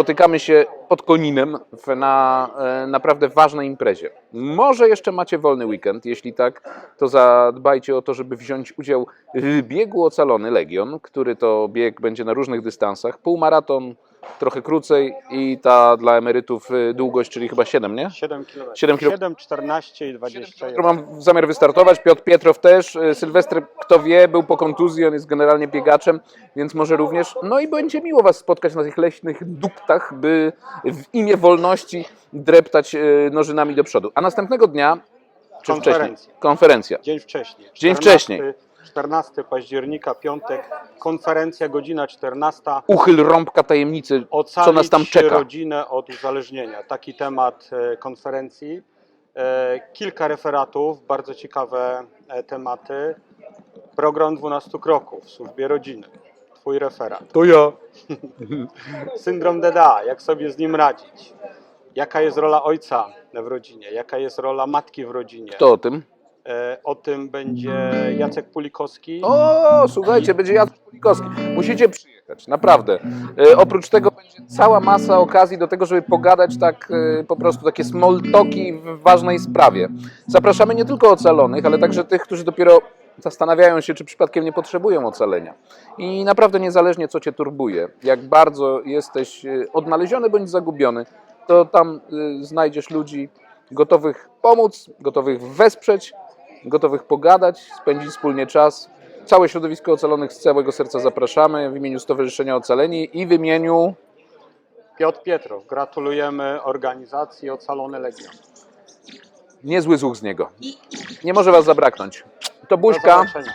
spotykamy się pod Koninem na e, naprawdę ważnej imprezie. Może jeszcze macie wolny weekend, jeśli tak, to zadbajcie o to, żeby wziąć udział w biegu Ocalony Legion, który to bieg będzie na różnych dystansach, półmaraton, trochę krócej i ta dla emerytów y, długość, czyli chyba 7, nie? 7 km. Siedem kilo- 7, 14 i 20. Jutro mam zamiar wystartować, Piotr Pietrow też, y, Sylwester, kto wie, był po kontuzji, on jest generalnie biegaczem, więc może również. No i będzie miło Was spotkać na tych leśnych duktach, by w imię wolności dreptać y, nożynami do przodu. A następnego dnia, czy wcześniej, Konferencja. konferencja. Dzień wcześniej. Dzień 14 wcześniej. 14 października, piątek, konferencja, godzina 14. Uchyl rąbka tajemnicy, co Ocalić nas tam czeka. rodzinę od uzależnienia. Taki temat e, konferencji. E, Kilka referatów, bardzo ciekawe e, tematy. Program 12 kroków w służbie rodziny. Twój referat. To ja. Syndrom DDA, jak sobie z nim radzić? Jaka jest rola ojca w rodzinie? Jaka jest rola matki w rodzinie? Kto o tym? E, O tym będzie Jacek Pulikowski. O, słuchajcie, będzie Jacek Pulikowski. Musicie przyjechać, naprawdę. E, oprócz tego będzie cała masa okazji do tego, żeby pogadać tak e, po prostu takie small talki w ważnej sprawie. Zapraszamy nie tylko ocalonych, ale także tych, którzy dopiero zastanawiają się, czy przypadkiem nie potrzebują ocalenia. I naprawdę niezależnie, co Cię turbuje, jak bardzo jesteś e, odnaleziony bądź zagubiony, to tam e, znajdziesz ludzi gotowych pomóc, gotowych wesprzeć, gotowych pogadać, spędzić wspólnie czas. Całe środowisko ocalonych z całego serca zapraszamy w imieniu Stowarzyszenia Ocaleni i w imieniu Piotr Pietrow. Gratulujemy organizacji Ocalony Legion. niezły zuch z niego. Nie może Was zabraknąć. To Do buźka. zobaczenia.